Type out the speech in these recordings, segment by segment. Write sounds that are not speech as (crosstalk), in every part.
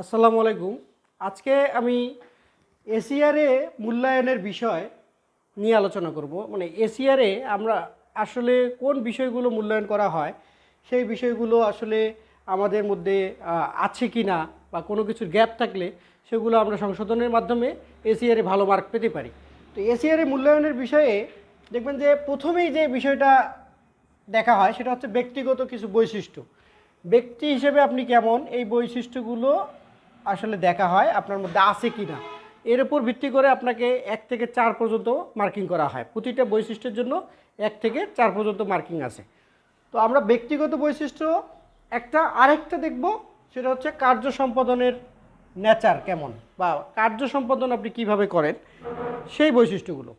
আসসালামু আলাইকুম। আজকে আমি এসিআরে মূল্যায়নের বিষয় নিয়ে আলোচনা করব। মানে এসিআরে আমরা আসলে কোন বিষয়গুলো মূল্যায়ন করা হয়, সেই বিষয়গুলো আসলে আমাদের মধ্যে আছে কি না বা কোনো কিছুর গ্যাপ থাকলে সেগুলো আমরা সংশোধনের মাধ্যমে এসিআরে ভালো মার্ক পেতে পারি। তো এসিআরে মূল্যায়নের বিষয়ে দেখবেন যে প্রথমেই যে বিষয়টা দেখা হয় সেটা হচ্ছে ব্যক্তিগত কিছু বৈশিষ্ট্য। ব্যক্তি হিসেবে আপনি কেমন, এই বৈশিষ্ট্যগুলো আসলে দেখা হয় আপনার মধ্যে আছে কি না এর উপর ভিত্তি করে আপনাকে এক থেকে চার পর্যন্ত মার্কিং করা হয়। প্রতিটা বৈশিষ্ট্যের জন্য এক থেকে চার পর্যন্ত মার্কিং আছে। তো আমরা ব্যক্তিগত বৈশিষ্ট্য, একটা আরেকটা দেখব, সেটা হচ্ছে কার্য সম্পাদনের নেচার কেমন বা কার্য সম্পাদন আপনি কীভাবে করেন, সেই বৈশিষ্ট্যগুলো।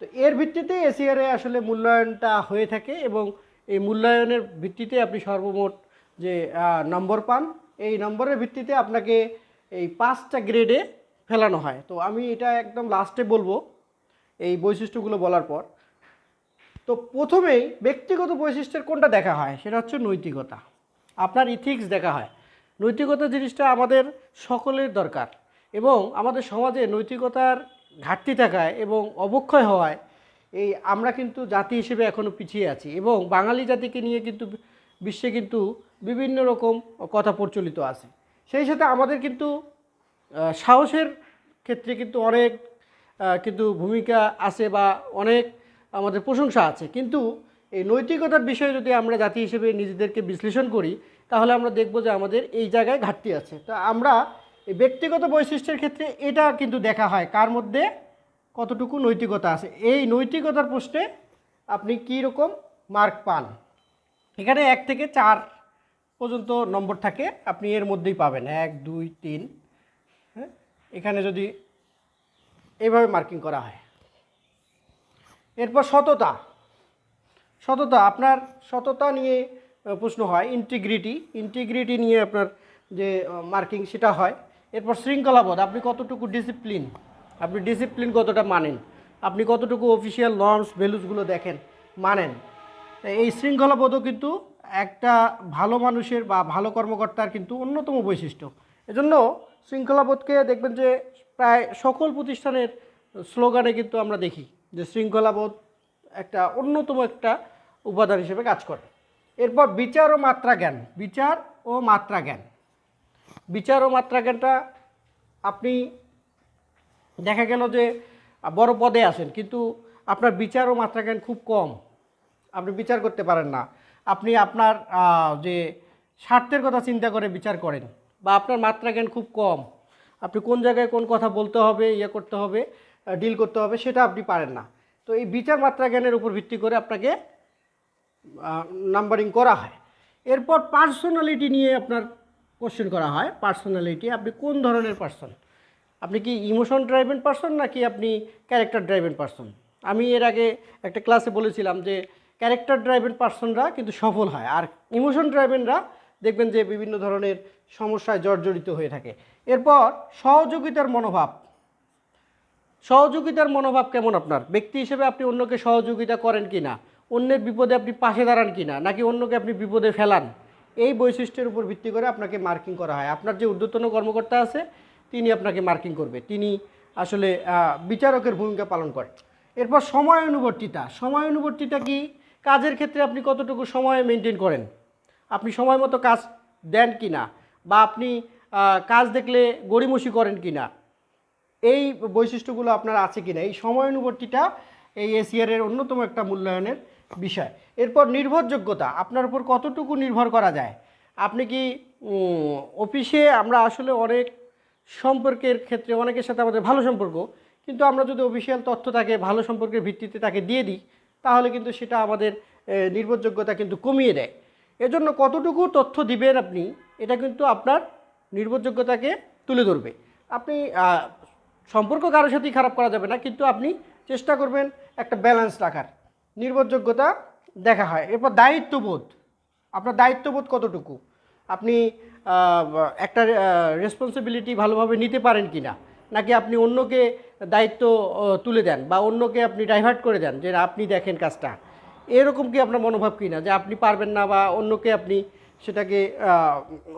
তো এর ভিত্তিতে এসিআরে আসলে মূল্যায়নটা হয়ে থাকে এবং এই মূল্যায়নের ভিত্তিতে আপনি সর্বমোট যে নম্বর পান এই নম্বরের ভিত্তিতে আপনাকে এই পাঁচটা গ্রেডে ফেলানো হয়। তো আমি এটা একদম লাস্টে বলব এই বৈশিষ্ট্যগুলো বলার পর। তো প্রথমেই ব্যক্তিগত বৈশিষ্ট্যের কোনটা দেখা হয়? সেটা হচ্ছে নৈতিকতা। আপনার ইথিক্স দেখা হয়। নৈতিকতা জিনিসটা আমাদের সকলের দরকার এবং আমাদের সমাজে নৈতিকতার ঘাটতি থাকায় এবং অবক্ষয় হওয়ায় এই আমরা কিন্তু জাতি হিসেবে এখনও পিছিয়ে আছি এবং বাঙালি জাতিকে নিয়ে কিন্তু বিশ্বে কিন্তু বিভিন্ন রকম কথা প্রচলিত আছে। সেই সাথে আমাদের কিন্তু সাহসের ক্ষেত্রে কিন্তু অনেক কিন্তু ভূমিকা আছে বা অনেক আমাদের প্রশংসা আছে। কিন্তু এই নৈতিকতার বিষয়ে যদি আমরা জাতি হিসেবে নিজেদেরকে বিশ্লেষণ করি, তাহলে আমরা দেখব যে আমাদের এই জায়গায় ঘাটতি আছে। তো আমরা এই ব্যক্তিগত বৈশিষ্ট্যের ক্ষেত্রে এটা কিন্তু দেখা হয়, কার মধ্যে কতটুকু নৈতিকতা আছে। এই নৈতিকতার প্রশ্নে আপনি কী রকম মার্ক পান? এখানে এক থেকে চার পর্যন্ত নম্বর থাকে, আপনি এর মধ্যেই পাবেন। এক, দুই, তিন হ্যাঁ? এখানে যদি এইভাবে মার্কিং করা হয়। এরপর সততা। সততা, আপনার সততা নিয়ে প্রশ্ন হয় ইন্টিগ্রিটি ইন্টিগ্রিটি নিয়ে আপনার যে মার্কিং সেটা হয়। এরপর শৃঙ্খলাবোধ, আপনি কতটুকু ডিসিপ্লিন আপনি ডিসিপ্লিন কতটা মানেন? আপনি কতটুকু অফিসিয়াল নর্মস ভ্যালুসগুলো দেখেন, মানেন? এই শৃঙ্খলাবোধও কিন্তু একটা ভালো মানুষের বা ভালো কর্মকর্তার কিন্তু অন্যতম বৈশিষ্ট্য। এজন্য শৃঙ্খলাবোধকে দেখবেন যে প্রায় সকল প্রতিষ্ঠানের স্লোগানে কিন্তু আমরা দেখি যে শৃঙ্খলাবোধ একটা অন্যতম একটা উপাদান হিসেবে কাজ করে। এরপর বিচার ও মাত্রা জ্ঞান, বিচার ও মাত্রা জ্ঞান। বিচার ও মাত্রা জ্ঞানটা আপনি দেখা গেল যে বড় পদে আছেন, কিন্তু আপনার বিচার ও মাত্রা জ্ঞান খুব কম। আপনি বিচার করতে পারেন না। আপনি আপনার যে স্বার্থের কথা চিন্তা করে বিচার করেন বা আপনার মাত্রা জ্ঞান খুব কম। আপনি কোন জায়গায় কোন কথা বলতে হবে ইয়ে করতে হবে ডিল করতে হবে সেটা আপনি পারেন না। তো এই বিচার মাত্রা জ্ঞানের উপর ভিত্তি করে আপনাকে নাম্বারিং করা হয়। এরপর পার্সোনালিটি নিয়ে আপনার কোশ্চেন করা হয়। পার্সোনালিটি আপনি কোন ধরনের পার্সন আপনি কি ইমোশন ড্রাইভেন পার্সন নাকি আপনি ক্যারেক্টার ড্রাইভেন পার্সন আমি এর আগে একটা ক্লাসে বলেছিলাম যে ক্যারেক্টার ড্রাইভেন পার্সনরা কিন্তু সফল হয়। আর ইমোশন ড্রাইভেনরা দেখবেন যে বিভিন্ন ধরনের সমস্যায় জর্জরিত হয়ে থাকে। এরপর সহযোগিতার মনোভাব। সহযোগিতার মনোভাব কেমন আপনার? ব্যক্তি হিসেবে আপনি অন্যকে সহযোগিতা করেন কি না অন্যের বিপদে আপনি পাশে দাঁড়ান কি না নাকি অন্যকে আপনি বিপদে ফেলান? এই বৈশিষ্ট্যের উপর ভিত্তি করে আপনাকে মার্কিং করা হয়। আপনার যে ঊর্ধ্বতন কর্মকর্তা আছে, তিনি আপনাকে মার্কিং করবে। তিনি আসলে বিচারকের ভূমিকা পালন করেন। এরপর সময় অনুবর্তিতা সময় অনুবর্তিতা কি? কাজের ক্ষেত্রে আপনি কতটুকু সময় মেনটেন করেন? আপনি সময় মতো কাজ দেন কি না? বা আপনি কাজ দেখলে গড়িমসি করেন কি না? এই বৈশিষ্ট্যগুলো আপনার আছে কি না? এই সময় সময়ানুবর্তীটা এই এসিআর এর অন্যতম একটা মূল্যায়নের বিষয়। এরপর নির্ভরযোগ্যতা, আপনার উপর কতটুকু নির্ভর করা যায়? আপনি কি অফিসে আমরা আসলে অনেক সম্পর্কের ক্ষেত্রে অনেকের সাথে আমাদের ভালো সম্পর্ক, কিন্তু আমরা যদি অফিসিয়াল তথ্য তাকে ভালো সম্পর্কের ভিত্তিতে তাকে দিয়ে দিই তাহলে কিন্তু সেটা আমাদের নির্ভরযোগ্যতা কিন্তু কমিয়ে দেয়। এজন্য কতটুকু তথ্য দিবেন আপনি, এটা কিন্তু আপনার নির্ভরযোগ্যতাকে তুলে ধরবে। আপনি সম্পর্ক কারোর সাথেই খারাপ করা যাবে না, কিন্তু আপনি চেষ্টা করবেন একটা ব্যালেন্স রাখার। নির্ভরযোগ্যতা দেখা হয়। এরপর দায়িত্ববোধ। আপনার দায়িত্ববোধ কতটুকু? আপনি একটা রেসপন্সিবিলিটি ভালোভাবে নিতে পারেন কি না নাকি আপনি অন্যকে দায়িত্ব তুলে দেন বা অন্যকে আপনি ডাইভার্ট করে দেন যে আপনি দেখেন কাজটা? এরকম কি আপনার মনোভাব কি না যে আপনি পারবেন না বা অন্যকে আপনি সেটাকে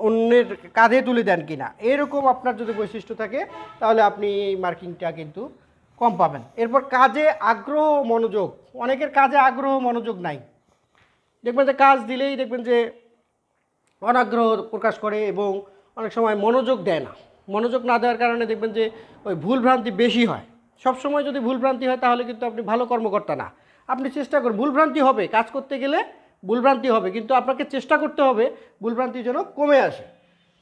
অন্যের কাঁধে তুলে দেন কি না? এরকম আপনার যদি বৈশিষ্ট্য থাকে, তাহলে আপনি এই মার্কিংটা কিন্তু কম পাবেন। এরপর কাজে আগ্রহ, মনোযোগ। অনেকের কাজে আগ্রহ, মনোযোগ নাই। দেখবেন যে কাজ দিলেই দেখবেন যে অনাগ্রহ প্রকাশ করে এবং অনেক সময় মনোযোগ দেয় না। মনোযোগ না দেওয়ার কারণে দেখবেন যে ওই ভুলভ্রান্তি বেশি হয়। সব সময় যদি ভুলভ্রান্তি হয় তাহলে কিন্তু আপনি ভালো কর্মকর্তা না। আপনি চেষ্টা করুন, ভুলভ্রান্তি হবে, কাজ করতে গেলে ভুলভ্রান্তি হবে, কিন্তু আপনাকে চেষ্টা করতে হবে ভুলভ্রান্তি যেন কমে আসে।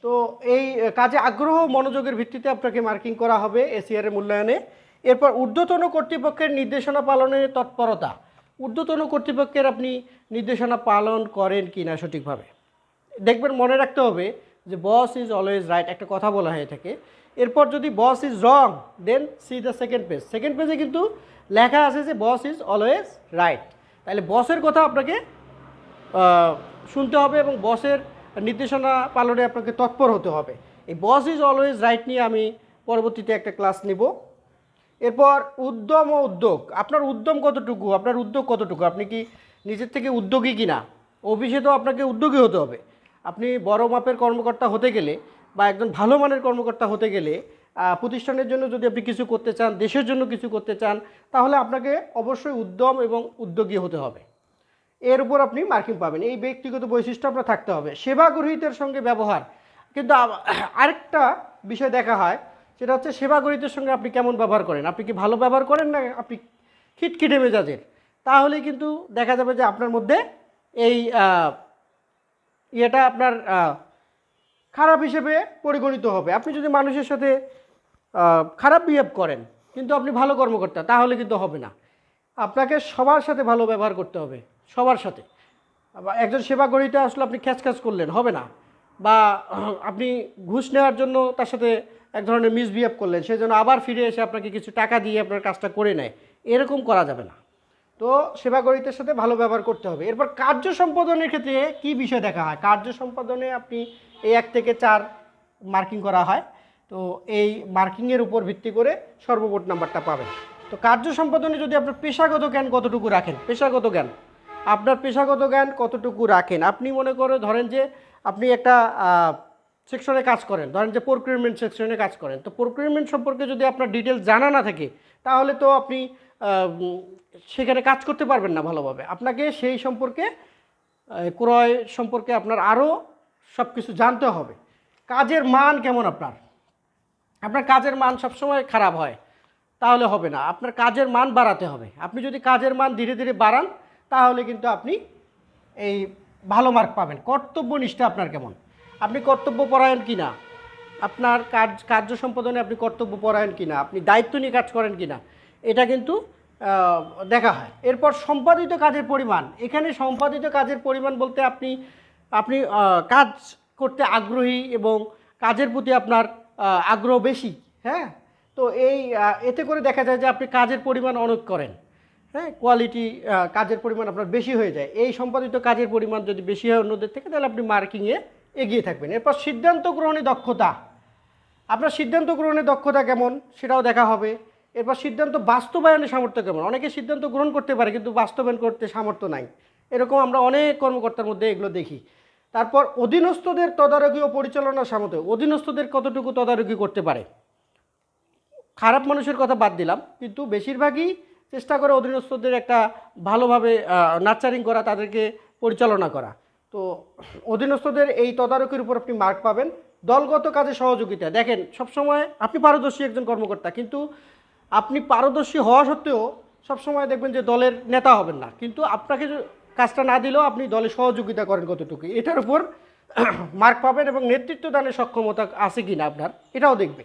তো এই কাজে আগ্রহ মনোযোগের ভিত্তিতে আপনাকে মার্কিং করা হবে এসিআরের মূল্যায়নে। এরপর ঊর্ধ্বতন কর্তৃপক্ষের নির্দেশনা পালনের তৎপরতা। ঊর্ধ্বতন কর্তৃপক্ষের আপনি নির্দেশনা পালন করেন কি না সঠিকভাবে। দেখবেন মনে রাখতে হবে যে বস ইজ অলওয়েজ রাইট একটা কথা বলা হয়ে থাকে। এরপর যদি boss is wrong then see the second page second পেজে কিন্তু লেখা আছে যে বস ইজ অলওয়েজ রাইট তাহলে বসের কথা আপনাকে শুনতে হবে এবং বসের নির্দেশনা পালনে আপনাকে তৎপর হতে হবে। এই বস ইজ অলওয়েজ রাইট নিয়ে আমি পরবর্তীতে একটা ক্লাস নিব। এরপর উদ্যম ও উদ্যোগ। আপনার উদ্যম কতটুকু? আপনার উদ্যোগ কতটুকু? আপনি কি নিজের থেকে উদ্যোগী কিনা? অফিসে তো আপনাকে উদ্যোগী হতে হবে। আপনি বড় মাপের কর্মকর্তা হতে গেলে বা একজন ভালো মানের কর্মকর্তা হতে গেলে প্রতিষ্ঠানের জন্য যদি আপনি কিছু করতে চান, দেশের জন্য কিছু করতে চান, তাহলে আপনাকে অবশ্যই উদ্যম এবং উদ্যোগী হতে হবে। এর উপর আপনি মার্কিং পাবেন। এই ব্যক্তিগত বৈশিষ্ট্য আপনার থাকতে হবে। সেবা গ্রহীতের সঙ্গে ব্যবহার। কিন্তু আরেকটা বিষয় দেখা হয়, সেটা হচ্ছে সেবা গ্রহীতের সঙ্গে আপনি কেমন ব্যবহার করেন? আপনি কি ভালো ব্যবহার করেন না আপনি খিটখিটে মেজাজের? তাহলে কিন্তু দেখা যাবে যে আপনার মধ্যে এই ইয়েটা আপনার খারাপ হিসেবে পরিগণিত হবে। আপনি যদি মানুষের সাথে খারাপ বিহেভ করেন, কিন্তু আপনি ভালো কর্মকর্তা, তাহলে কিন্তু হবে না। আপনাকে সবার সাথে ভালো ব্যবহার করতে হবে, সবার সাথে। একজন সেবা গড়িতে আসলে আপনি খ্যাচ খ্যাচ করলেন, হবে না। বা আপনি ঘুষ নেওয়ার জন্য তার সাথে এক ধরনের মিসবিহেভ করলেন সেই জন্য আবার ফিরে এসে আপনাকে কিছু টাকা দিয়ে আপনার কাজটা করে নেয়, এরকম করা যাবে না। তো সেবা গরিতের সাথে ভালো ব্যবহার করতে হবে। এরপর কার্য সম্পাদনের ক্ষেত্রে কি বিষয় দেখা হয়? কার্য সম্পাদনে আপনি এই এক থেকে চার মার্কিং করা হয়। তো এই মার্কিংয়ের উপর ভিত্তি করে সর্বমোট নাম্বারটা পাবেন। তো কার্য সম্পাদনে যদি আপনার পেশাগত জ্ঞান কতটুকু রাখেন? পেশাগত জ্ঞান। আপনার পেশাগত জ্ঞান কতটুকু রাখেন? আপনি মনে করে ধরেন যে আপনি একটা সেকশনে কাজ করেন। ধরেন যে প্রক্রিয়মেন্ট সেকশনে কাজ করেন। তো প্রক্রিয়মেন্ট সম্পর্কে যদি আপনার ডিটেলস জানা না থাকে, তাহলে তো আপনি সেখানে কাজ করতে পারবেন না ভালোভাবে। আপনাকে সেই সম্পর্কে ক্রয় সম্পর্কে আপনার আরও সব কিছু জানতে হবে। কাজের মান কেমন আপনার? আপনার কাজের মান সবসময় খারাপ হয়, তাহলে হবে না। আপনার কাজের মান বাড়াতে হবে। আপনি যদি কাজের মান ধীরে ধীরে বাড়ান, তাহলে কিন্তু আপনি এই ভালো মার্ক পাবেন। কর্তব্যনিষ্ঠা আপনার কেমন? আপনি কর্তব্য পরায়ণ কি না আপনার কাজ, কার্য সম্পাদনে আপনি কর্তব্য পরায়ণ কি না আপনি দায়িত্ব নিয়ে কাজ করেন কি না এটা কিন্তু দেখা হয়। এরপর সম্পাদিত কাজের পরিমাণ। এখানে সম্পাদিত কাজের পরিমাণ বলতে আপনি আপনি কাজ করতে আগ্রহী এবং কাজের প্রতি আপনার আগ্রহ বেশি হ্যাঁ? তো এই এতে করে দেখা যায় যে আপনি কাজের পরিমাণ অনেক করেন হ্যাঁ? কোয়ালিটি কাজের পরিমাণ আপনার বেশি হয়ে যায়। এই সম্পাদিত কাজের পরিমাণ যদি বেশি হয় অন্যদের থেকে, তাহলে আপনি মার্কিংয়ে এগিয়ে থাকবেন। এরপর সিদ্ধান্ত গ্রহণে দক্ষতা। আপনার সিদ্ধান্ত গ্রহণে দক্ষতা কেমন? সেটাও দেখা হবে। এরপর সিদ্ধান্ত বাস্তবায়নের সামর্থ্য কেমন? অনেকে সিদ্ধান্ত গ্রহণ করতে পারে, কিন্তু বাস্তবায়ন করতে সামর্থ্য নাই। এরকম আমরা অনেক কর্মকর্তার মধ্যে এগুলো দেখি। তারপর অধীনস্থদের তদারকি ও পরিচালনার সামর্থ্য। অধীনস্থদের কতটুকু তদারকি করতে পারে? খারাপ মানুষের কথা বাদ দিলাম, কিন্তু বেশিরভাগই চেষ্টা করে অধীনস্থদের একটা ভালোভাবে নার্চারিং করা, তাদেরকে পরিচালনা করা। তো অধীনস্থদের এই তদারকির উপর আপনি মার্ক পাবেন। দলগত কাজে সহযোগিতা। দেখেন, সবসময় আপনি পারদর্শী একজন কর্মকর্তা, কিন্তু আপনি পারদর্শী হওয়া সত্ত্বেও সবসময় দেখবেন যে দলের নেতা হবেন না। কিন্তু আপনাকে কাজটা না দিলেও আপনি দলে সহযোগিতা করেন কতটুকু। এটার উপর (clears throat) মার্ক পাবেন এবং নেতৃত্ব দানের সক্ষমতা আছে কিনা আপনার, এটাও দেখবে।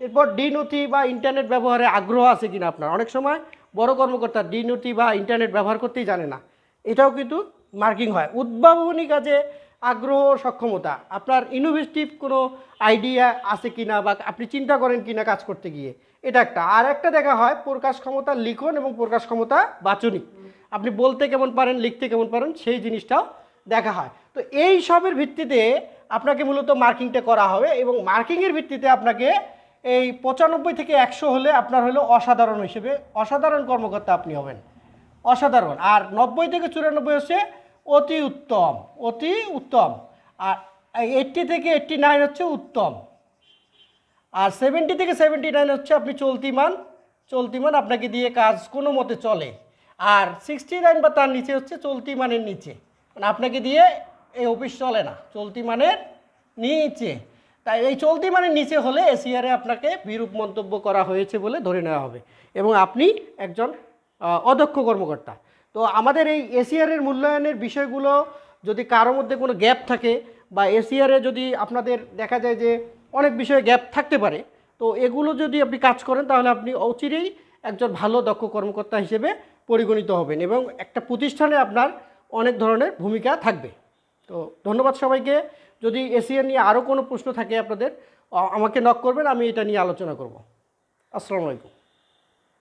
এরপর ডি নথি বা ইন্টারনেট ব্যবহারে আগ্রহ আছে কিনা আপনার। অনেক সময় বড় কর্মকর্তা ডি নথি বা ইন্টারনেট ব্যবহার করতেই জানে না। এটাও কিন্তু মার্কিং হয়। উদ্ভাবনী কাজে আগ্রহ, সক্ষমতা, আপনার ইনোভেটিভ কোনো আইডিয়া আছে কিনা বা আপনি চিন্তা করেন কিনা কাজ করতে গিয়ে। এটা একটা। আর একটা দেখা হয় প্রকাশ ক্ষমতা লিখন এবং প্রকাশ ক্ষমতা বাচনিক। আপনি বলতে কেমন পারেন, লিখতে কেমন পারেন, সেই জিনিসটাও দেখা হয়। তো এই সবের ভিত্তিতে আপনাকে মূলত মার্কিংটা করা হবে এবং মার্কিংয়ের ভিত্তিতে আপনাকে এই পঁচানব্বই থেকে একশো হলে আপনার হলো অসাধারণ হিসেবে অসাধারণ কর্মকর্তা আপনি হবেন। অসাধারণ। আর নব্বই থেকে চুরানব্বই হচ্ছে অতি উত্তম অতি উত্তম। আর এইট্টি থেকে এইট্টি নাইন হচ্ছে উত্তম। আর সেভেন্টি থেকে সেভেন্টি নাইন হচ্ছে আপনি চলতি মান। চলতি মান আপনাকে দিয়ে কাজ কোনো মতে চলে। আর সিক্সটি নাইন বা তার নিচে হচ্ছে চলতি মানের নিচে। মানে আপনাকে দিয়ে এই অফিস চলে না, চলতি মানের নিচে। তাই এই চলতি মানের নিচে হলে এসিআরে আপনাকে বিরূপ মন্তব্য করা হয়েছে বলে ধরে নেওয়া হবে। এবং আপনি একজন অদক্ষ কর্মকর্তা। তো আমাদের এই এসিআরের মূল্যায়নের বিষয়গুলো যদি কারোর মধ্যে কোনো গ্যাপ থাকে বা এসিআরে যদি আপনাদের দেখা যায় যে অনেক বিষয়ে গ্যাপ থাকতে পারে। তো এগুলো যদি আপনি কাজ করেন, তাহলে আপনি অচিরেই একজন ভালো দক্ষ কর্মকর্তা হিসেবে পরিগণিত হবেন এবং একটা প্রতিষ্ঠানে আপনার অনেক ধরনের ভূমিকা থাকবে। তো ধন্যবাদ সবাইকে। যদি এসিআর নিয়ে আরও কোনো প্রশ্ন থাকে আপনাদের আমাকে নক করবেন, আমি এটা নিয়ে আলোচনা করব। আসসালামু আলাইকুম।